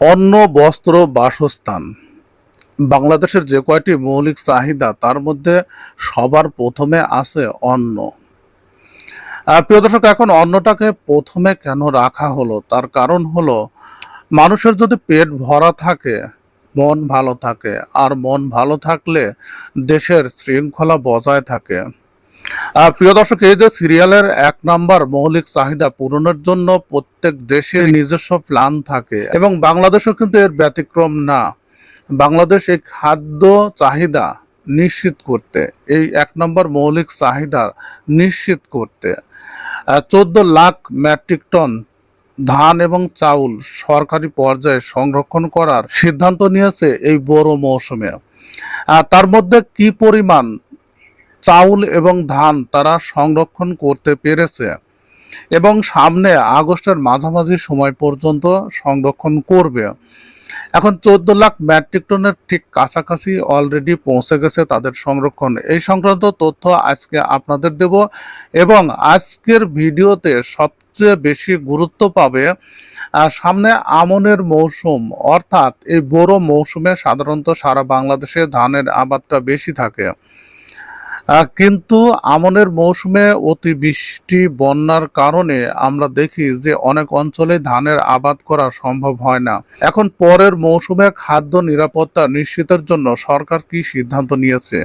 অন্ন, বস্ত্র, বাসস্থান। বাংলাদেশের যে কয়টি মৌলিক চাহিদা, তার মধ্যে সবার প্রথমে আছে অন্ন। প্রিয় দর্শক, এখন অন্নটাকে প্রথমে কেন রাখা হলো? তার কারণ হলো, মানুষের যদি পেট ভরা থাকে, মন ভালো থাকে, আর মন ভালো থাকলে দেশের শৃঙ্খলা বজায় থাকে প্রিয় দর্শক, এই যে সিরিয়ালের এক নাম্বার মৌলিক চাহিদা পূরণের জন্য প্রত্যেক দেশের নিজস্ব প্ল্যান থাকে এবং বাংলাদেশও কিন্তু এর ব্যতিক্রম না। বাংলাদেশ এই খাদ্য চাহিদা নিশ্চিত করতে, এই এক নম্বর মৌলিক চাহিদা নিশ্চিত করতে চোদ্দ লাখ মেট্রিক টন ধান এবং চাউল সরকারি পর্যায়ে সংরক্ষণ করার সিদ্ধান্ত নিয়েছে এই বড় মৌসুমে। তার মধ্যে কি পরিমাণ চাউল এবং ধান তারা সংরক্ষণ করতে পেরেছে এবং সামনে আগস্টের মাঝামাঝি সময় পর্যন্ত সংরক্ষণ করবে। এখন চোদ্দ লাখ মেট্রিক টনের ঠিক কাছাকাছি অলরেডি পৌঁছে গেছে তাদের সংরক্ষণ। এই সংক্রান্ত তথ্য আজকে আপনাদের দেব এবং আজকের ভিডিওতে সবচেয়ে বেশি গুরুত্ব পাবে সামনে আমনের মৌসুম। অর্থাৎ এই বড় মৌসুমে সাধারণত সারা বাংলাদেশে ধানের আবাদটা বেশি থাকে। কিন্তু আমনের মৌসুমে অতিবৃষ্টি বন্যার কারণে আমরা দেখি যে অনেক অঞ্চলে ধানের আবাদ করা সম্ভব হয় না। এখন পরের মৌসুমে খাদ্য নিরাপত্তা নিশ্চিতের জন্য সরকার কি সিদ্ধান্ত নিয়েছে?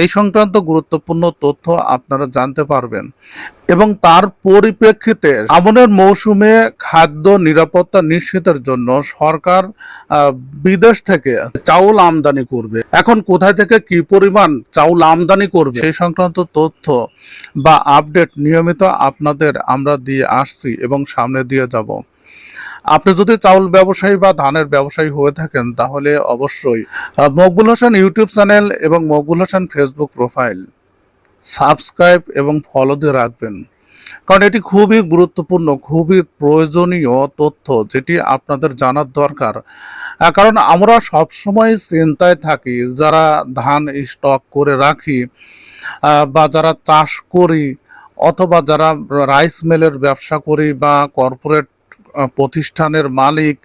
এই সংক্রান্ত গুরুত্বপূর্ণ তথ্য আপনারা জানতে পারবেন। এবং তার পরিপ্রেক্ষিতে আমনের মৌসুমে খাদ্য নিরাপত্তা নিশ্চিতের জন্য সরকার বিদেশ থেকে চাউল আমদানি করবে। এখন কোথায় থেকে কি পরিমাণ চাউল আমদানি করবে? সেই সংক্রান্ত তথ্য বা আপডেট নিয়মিত আপনাদের আমরা দিয়ে আসছি এবং সামনে দিয়ে যাব। আপনি যদি চাউল ব্যবসায়ী বা ধানের ব্যবসায়ী হয়ে থাকেন, তাহলে অবশ্যই মকবুল হোসেন ইউটিউব চ্যানেল এবং Maqbool Hossain Facebook profile subscribe এবং ফলো দিয়ে রাখবেন। কারণ এটি খুবই গুরুত্বপূর্ণ, খুবই প্রয়োজনীয় তথ্য যেটি আপনাদের জানার দরকার। কারণ আমরা সবসময় চিন্তায় থাকি, যারা ধান স্টক করে রাখি বা যারা চাষ করি অথবা যারা রাইস মিলের ব্যবসা করি বা কর্পোরেট প্রতিষ্ঠানের মালিক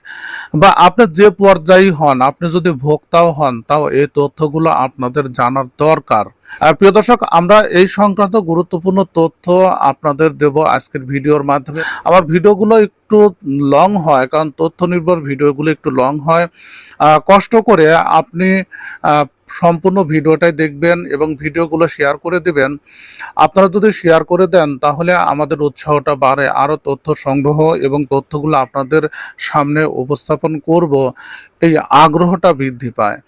বা আপনি যে পর্যায়ে হন, আপনি যদি ভোক্তাও হন, তাও এই তথ্যগুলো আপনাদের জানার দরকার। প্রিয় দর্শক, আমরা এই সংক্রান্ত গুরুত্বপূর্ণ তথ্য আপনাদের দেব আজকের ভিডিওর মাধ্যমে। আমার ভিডিওগুলো একটু লং হয়, কারণ তথ্য নির্ভর ভিডিওগুলো একটু লং হয়। কষ্ট করে আপনি সম্পূর্ণ ভিডিওটাই দেখবেন এবং ভিডিওগুলো শেয়ার করে দেবেন। আপনারা যদি শেয়ার করে দেন, তাহলে আমাদের উৎসাহটা বাড়ে আরও তথ্য সংগ্রহ এবং তথ্যগুলো আপনাদের সামনে উপস্থাপন করব। এই আগ্রহটা বৃদ্ধি পায়।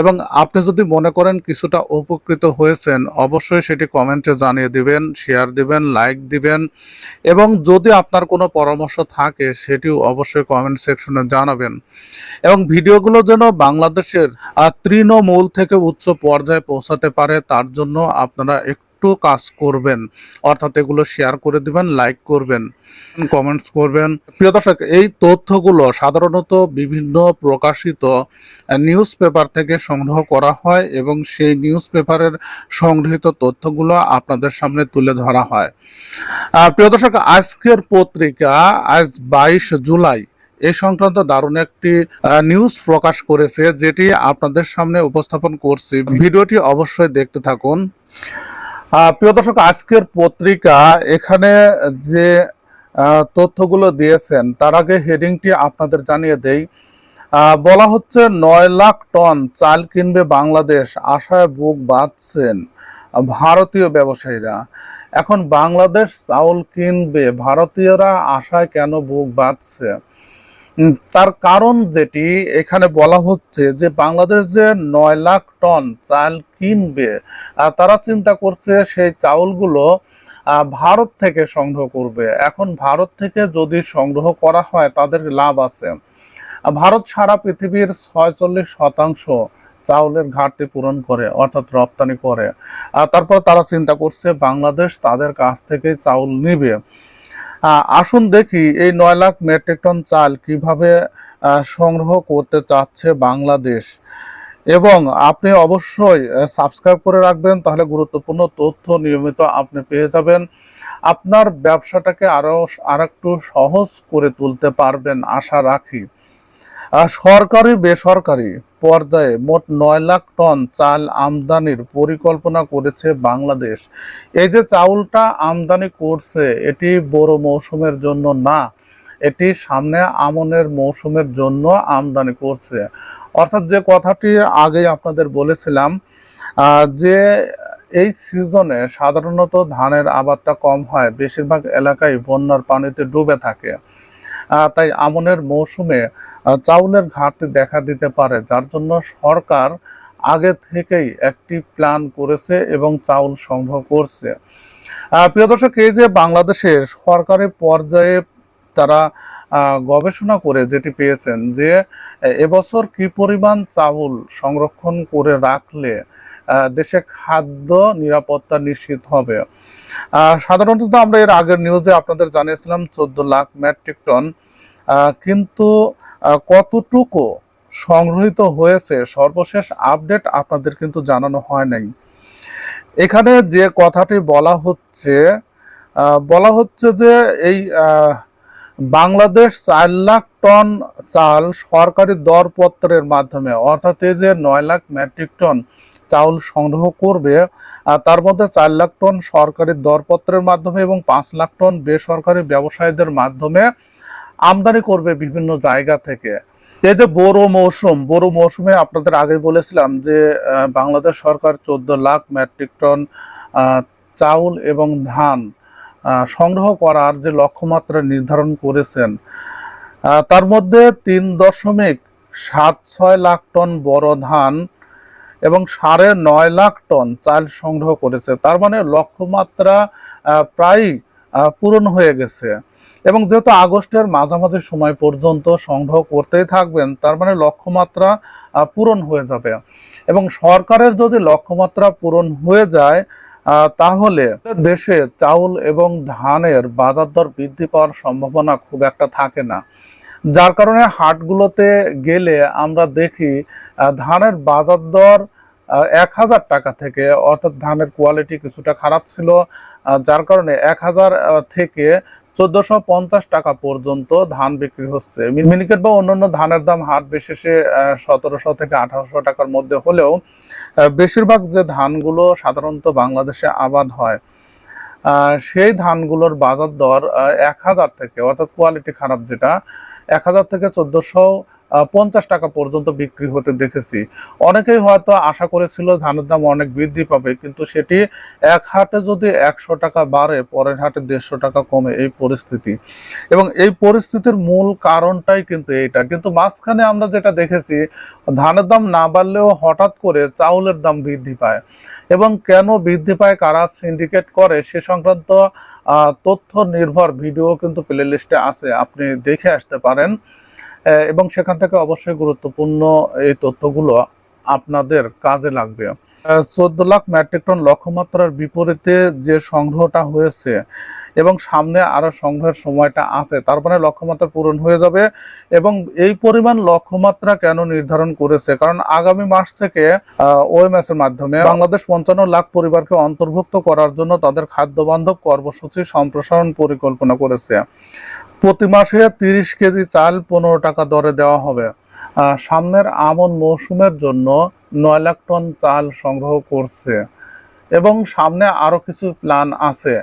এবং আপনি যদি মনে করেন কিছুটা উপকৃত হয়েছেন, অবশ্যই সেটি কমেন্টে জানিয়ে দিবেন শেয়ার দিবেন লাইক দিবেন এবং যদি আপনার কোনো পরামর্শ থাকে, সেটিও অবশ্যই কমেন্ট সেকশনে জানাবেন। এবং ভিডিওগুলো যেন বাংলাদেশের তৃণমূল থেকে উচ্চ পর্যায়ে পৌঁছাতে পারে, তার জন্য আপনারা একটু কাজ করবেন। অর্থাৎ এগুলো শেয়ার করে দিবেন লাইক করবেন কমেন্টস করবেন। প্রিয় দর্শক, এই তথ্যগুলো সাধারণত বিভিন্ন প্রকাশিত নিউজ পেপার থেকে সংগ্রহ করা হয় এবং সেই নিউজ পেপারের সংগৃহীত তথ্যগুলো আপনাদের সামনে তুলে ধরা হয়। প্রিয় দর্শক, আজকের পত্রিকা আজ বাইশ জুলাই। এই সংক্রান্ত দারুণ একটি নিউজ প্রকাশ করেছে, যেটি আপনাদের সামনে উপস্থাপন করছি। ভিডিওটি অবশ্যই দেখতে থাকুন। প্রিয় দর্শক, আজকের পত্রিকা এখানে যে তথ্যগুলো দিয়েছেন, তার আগে হেডিংটি আপনাদের জানিয়ে দেই। বলা হচ্ছে নয় লাখ টন চাল কিনবে বাংলাদেশ, আশায় বুক বাঁধছেন ভারতীয় ব্যবসায়ীরা। এখন বাংলাদেশ চাউল কিনবে, ভারতীয়রা আশায় কেন বুক বাঁধছে? তার কারণ যেটি এখানে বলা হচ্ছে যে বাংলাদেশ যে নয় লাখ টন চাল কিনবে। তারা চিন্তা করছে সেই চাউলগুলো ভারত থেকে সংগ্রহ করবে। এখন ভারত থেকে যদি সংগ্রহ করা হয়, তাদের লাভ আছে। ভারত সারা পৃথিবীর ছয়চল্লিশ শতাংশ চাউলের ঘাটতি পূরণ করে, অর্থাৎ রপ্তানি করে। আর তারপর তারা চিন্তা করছে, বাংলাদেশ তাদের কাছ থেকে চাউল নিবে। আসুন দেখি এই নয় লাখ মেট্রিক টন চাল কীভাবে সংগ্রহ করতে চাচ্ছে বাংলাদেশ। এবং আপনি অবশ্যই সাবস্ক্রাইব করে রাখবেন, তাহলে গুরুত্বপূর্ণ তথ্য নিয়মিত আপনি পেয়ে যাবেন। আপনার ব্যবসাটাকে আরও আর একটু সহজ করে তুলতে পারবেন, আশা রাখি। সরকারি বেসরকারি পর্যায়ে মোট নয় লাখ টন চাল আমদানির পরিকল্পনা করেছে বাংলাদেশ। এই যে চাউলটা আমদানি করছে, এটি বড় মৌসুমের জন্য না, এটি সামনে আমনের মৌসুমের জন্য আমদানি করছে। অর্থাৎ যে কথাটি আগে আপনাদের বলেছিলাম যে এই সিজনে সাধারণত ধানের আবাদটা কম হয়, বেশিরভাগ এলাকায় বন্যার পানিতে ডুবে থাকে। তাই আমনের মৌসুমে চাউলের ঘাটতি দেখা দিতে পারে, যার জন্য সরকার আগে থেকেই একটি প্ল্যান করেছে এবং চাউল সংগ্রহ করছে। প্রিয় দর্শক, এই যে বাংলাদেশের সরকারি পর্যায়ে তারা গবেষণা করে যেটি পেয়েছেন যে এবছর কি পরিমাণ চাউল সংরক্ষণ করে রাখলে দেশে খাদ্য নিরাপত্তা নিশ্চিত হবে? সাধারণত আমরা এর আগের নিউজে আপনাদের জানিয়েছিলাম চোদ্দ লাখ মেট্রিক টন কিন্তু কতটুকু সংগৃহীত হয়েছে সর্বশেষ আপডেট আপনাদের কিন্তু জানানো হয় নাই। এখানে যে কথাটি বলা হচ্ছে বলা হচ্ছে যে এই বাংলাদেশ চার লাখ টন চাল সরকারি দরপত্রের মাধ্যমে, অর্থাৎ এই যে নয় লাখ মেট্রিক টন চাউল সংগ্রহ করবে তার মধ্যে চার লাখ টন সরকারি দরপত্রের মাধ্যমে এবং পাঁচ লাখ টন বেসরকারি ব্যবসায়ীদের মাধ্যমে আমদানি করবে বিভিন্ন জায়গা থেকে। এই যে বড় মৌসুম বড় মৌসুমে আপনাদের আগে বলেছিলাম যে বাংলাদেশ সরকার চোদ্দ লাখ মেট্রিক টন চাউল এবং ধান সংগ্রহ করার যে লক্ষ্যমাত্রা নির্ধারণ করেছেন তার মধ্যে তিন দশমিক সাত ছয় লাখ টন বড় ধান এবং সাড়ে নয় লাখ টন চাল সংগ্রহ করেছে। তার মানে লক্ষ্যমাত্রা প্রায় পূরণ হয়ে গেছে। এবং যেহেতু আগস্টের মাঝামাঝি সময় পর্যন্ত সংগ্রহ করতেই থাকবেন, তার মানে লক্ষ্যমাত্রা পূরণ হয়ে যাবে। এবং সরকারের যদি লক্ষ্যমাত্রা পূরণ হয়ে যায় তাহলে দেশে চাউল এবং ধানের বাজার দর বৃদ্ধি পাওয়ার সম্ভাবনা খুব একটা থাকে না। যার কারণে হাটগুলোতে গেলে আমরা দেখি ধানের বাজার দর এক হাজার টাকা থেকে, অর্থাৎ ধানের কোয়ালিটি কিছুটা খারাপ ছিল যার কারণে এক হাজার থেকে চোদ্দশো পঞ্চাশ টাকা পর্যন্ত ধান বিক্রি হচ্ছে। মিনিকেট বা অন্যান্য ধানের দাম হাট বিশেষে সতেরোশো থেকে আঠারোশো টাকার মধ্যে হলেও বেশিরভাগ যে ধানগুলো সাধারণত বাংলাদেশে আবাদ হয় সেই ধানগুলোর বাজার দর এক হাজার থেকে, অর্থাৎ কোয়ালিটি খারাপ যেটা, এক হাজার থেকে চোদ্দশো পঞ্চাশ টাকা পর্যন্ত বিক্রি হতে দেখেছি। অনেকেই হয়তো আশা করেছিল ধানের দাম অনেক বৃদ্ধি পাবে, কিন্তু সেটি এক হাটে যদি একশো টাকা বাড়ে, পরের হাটে দেড়শো টাকা কমে এই পরিস্থিতি। এবং এই পরিস্থিতির মূল কারণটাই কিন্তু এইটা। কিন্তু মাঝখানে আমরা যেটা দেখেছি, ধানের দাম না বাড়লেও হঠাৎ করে চাউলের দাম বৃদ্ধি পায়। এবং কেন বৃদ্ধি পায়, কারা সিন্ডিকেট করে, সে সংক্রান্ত তথ্য নির্ভর ভিডিও কিন্তু প্লে লিস্টে আছে। আপনি দেখে আসতে পারেন। এবং সেখান থেকে অবশ্যই গুরুত্বপূর্ণ এই তথ্যগুলো আপনাদের কাজে লাগবে। চোদ্দ লাখ মেট্রিক টন লক্ষ্যমাত্রার বিপরীতে যে সংগ্রহটা হয়েছে এবং সামনে আরও সংগ্রহের সময়টা আছে তারপরে লক্ষ্যমাত্রা পূরণ হয়ে যাবে এবং এই পরিমাণ লক্ষ্যমাত্রা কেন নির্ধারণ করেছে? কারণ আগামী মাস থেকে ওএমএস এর মাধ্যমে বাংলাদেশ পঞ্চান্ন লাখ পরিবারকে অন্তর্ভুক্ত করার জন্য তাদের খাদ্য বান্ধব কর্মসূচি সম্প্রসারণ পরিকল্পনা করেছে। প্রতি মাসে তিরিশ কেজি চাল পনেরো টাকা দরে দেওয়া হবে। সামনের আমন মৌসুমের জন্য নয় লাখ টন চাল সংগ্রহ করছে। এবং সামনে আরও কিছু প্ল্যান আছে।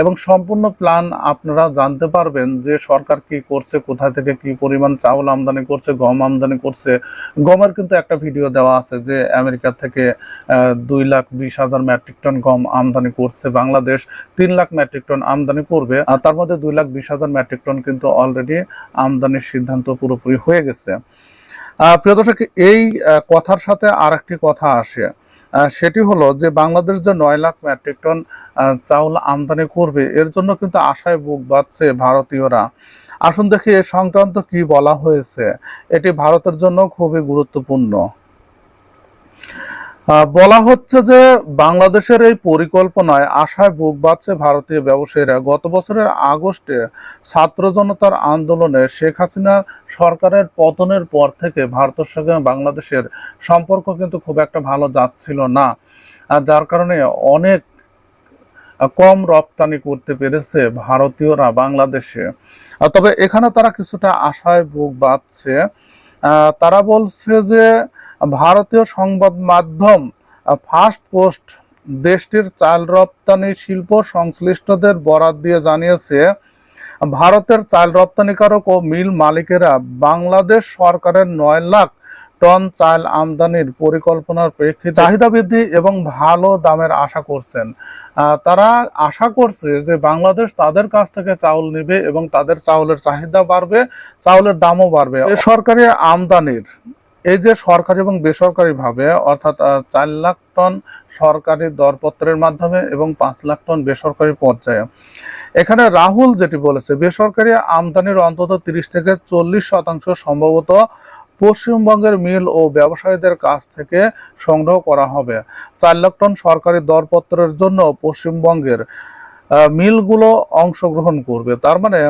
এবং সম্পূর্ণ প্ল্যান আপনারা জানতে পারবেন যে সরকার কি করছে, কোথা থেকে কি পরিমাণ চাউল আমদানি করছে, গম আমদানি করছে। গমের কিন্তু একটা ভিডিও দেওয়া আছে যে আমেরিকা থেকে দুই লাখ বিশ হাজার মেট্রিক টন গম আমদানি করছে। বাংলাদেশ তিন লাখ মেট্রিক টন আমদানি করবে। আর তার মধ্যে দুই লাখ বিশ হাজার মেট্রিক টন কিন্তু অলরেডি আমদানির সিদ্ধান্ত পুরোপুরি হয়ে গেছে। প্রিয় দর্শক, এই কথার সাথে আর একটি কথা আসে। সেটি হলো যে বাংলাদেশ যে নয় লাখ মেট্রিক টন চাউল আমদানি করবে, এর জন্য কিন্তু আশায় বুক বাঁধছে ভারতীয়রা। আসুন দেখি এ সংক্রান্ত কি বলা হয়েছে। এটি ভারতের জন্য খুবই গুরুত্বপূর্ণ। বলা হচ্ছে যে বাংলাদেশের এই পরিকল্পনায় আশায় বুক বাঁচছে ভারতীয় ব্যবসায়ীরা। গত বছরের আগস্টে ছাত্র জনতার আন্দোলনে শেখ হাসিনা সরকারের পতনের পর থেকে ভারতের সঙ্গে বাংলাদেশের সম্পর্ক কিন্তু খুব একটা ভালো যাচ্ছিল না যার কারণে অনেক কম রপ্তানি করতে পেরেছে ভারতীয়রা বাংলাদেশে। তবে এখানে তারা কিছুটা আশায় বুক আহ, তারা বলছে যে ভারতীয় সংবাদ মাধ্যম ফার্স্ট পোস্ট দেশটির চাল রপ্তানি শিল্প সংশ্লিষ্টদের বরাত দিয়ে জানিয়েছে, ভারতের চাল রপ্তানিকারক ও মিল মালিকেরা বাংলাদেশ সরকারের নয় লাখ টন চাল আমদানির পরিকল্পনার প্রেক্ষিতে চাহিদা বৃদ্ধি এবং ভালো দামের আশা করছেন। তারা আশা করছে যে বাংলাদেশ তাদের কাছ থেকে চাউল নেবে এবং তাদের চাউলের চাহিদা বাড়বে, চাউলের দামও বাড়বে। সরকারি আমদানির এই যে সরকারি এবং বেসরকারি ভাবে, অর্থাৎ চার লাখ টন সরকারি দরপত্রের মাধ্যমে এবং পাঁচ লাখ টন বেসরকারি পর্যায়ে। এখানে রাহুল যেটি বলেছে, বেসরকারি আমদানির অন্তত তিরিশ থেকে চল্লিশ শতাংশ সম্ভবত পশ্চিমবঙ্গের মিল ও ব্যবসায়ীদের কাছ থেকে সংগ্রহ করা হবে। চার লাখ টন সরকারি দরপত্রের জন্য পশ্চিমবঙ্গের মিলগুলো অংশগ্রহণ করবে। তার মানে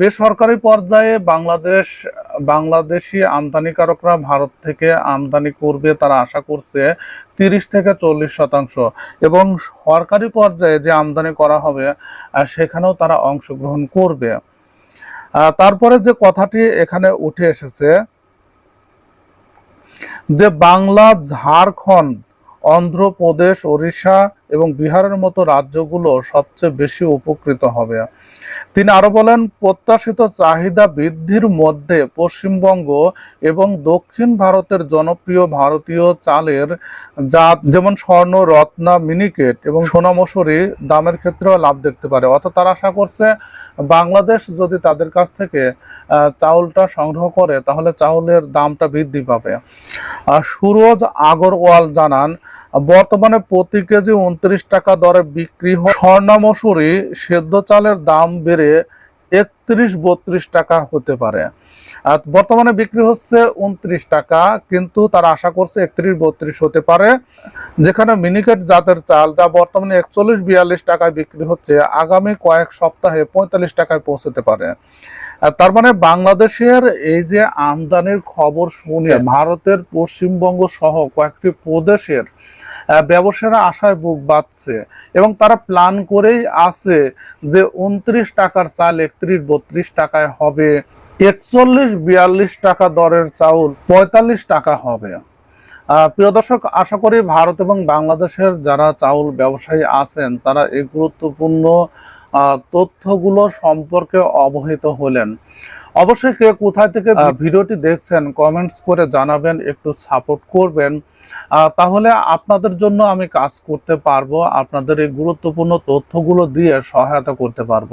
বেসরকারি পর্যায়ে বাংলাদেশ বাংলাদেশি আমদানিকারকরা ভারত থেকে আমদানি করবে তারা আশা করছে তিরিশ থেকে চল্লিশ শতাংশ। এবং সরকারি পর্যায়ে যে আমদানি করা হবে সেখানেও তারা অংশগ্রহণ করবে। তারপরে যে কথাটি এখানে উঠে এসেছে, যে বাংলা, ঝাড়খণ্ড অন্ধ্রপ্রদেশ, ওড়িশা এবং বিহারের মতো রাজ্যগুলো সবচেয়ে বেশি উপকৃত হবে। তিনি আরও বলেন, প্রত্যাশিত চাহিদা বৃদ্ধির মধ্যে পশ্চিমবঙ্গ এবং দক্ষিণ ভারতের জনপ্রিয় ভারতীয় চালের জাত যেমন স্বর্ণ, রত্না, মিনিকেট এবং সোনা মসুরি দামের ক্ষেত্রেও লাভ দেখতে পারে। অর্থাৎ তারা আশা করছে বাংলাদেশ যদি তাদের কাছ থেকে চাউলটা সংগ্রহ করে, তাহলে চাউলের দামটা বৃদ্ধি পাবে। সুরজ আগরওয়াল জানান, বর্তমানে প্রতি কেজি উনত্রিশ টাকা দরে বিক্রি হয়। স্বর্ণা মসুরি, সেদ্ধ চালের দাম বেড়ে একত্রিশ বত্রিশ টাকা হতে পারে। বর্তমানে বিক্রি হচ্ছে উনত্রিশ টাকা কিন্তু তারা আশা করছে একত্রিশ বত্রিশ হতে পারে। যেখানে মিনিকেট জাতের চাল যা বর্তমানে একচল্লিশ বিয়াল্লিশ টাকায় বিক্রি হচ্ছে আগামী কয়েক সপ্তাহে পঁয়তাল্লিশ টাকায় পৌঁছতে পারে। আর তার মানে বাংলাদেশের এই যে আমদানির খবর শুনে ভারতের পশ্চিমবঙ্গ সহ কয়েকটি প্রদেশের ব্যবসায়ীরা আশায় বুক বাঁধছে এবং তারা প্ল্যান করেই আছে যে উনত্রিশ টাকার চাল একত্রিশ বত্রিশ টাকায় হবে। একচল্লিশ বিয়াল্লিশ টাকা দরের চাউল পঁয়তাল্লিশ টাকা হবে। প্রিয় দর্শক আশা করি ভারত এবং বাংলাদেশের যারা চাউল ব্যবসায়ী আছেন তারা এই গুরুত্বপূর্ণ তথ্যগুলো সম্পর্কে অবহিত হলেন। অবশ্যই কে কোথায় থেকে ভিডিওটি দেখছেন কমেন্টস করে জানাবেন একটু সাপোর্ট করবেন। তাহলে আপনাদের জন্য আমি কাজ করতে পারব আপনাদের এই গুরুত্বপূর্ণ তথ্যগুলো দিয়ে সহায়তা করতে পারব।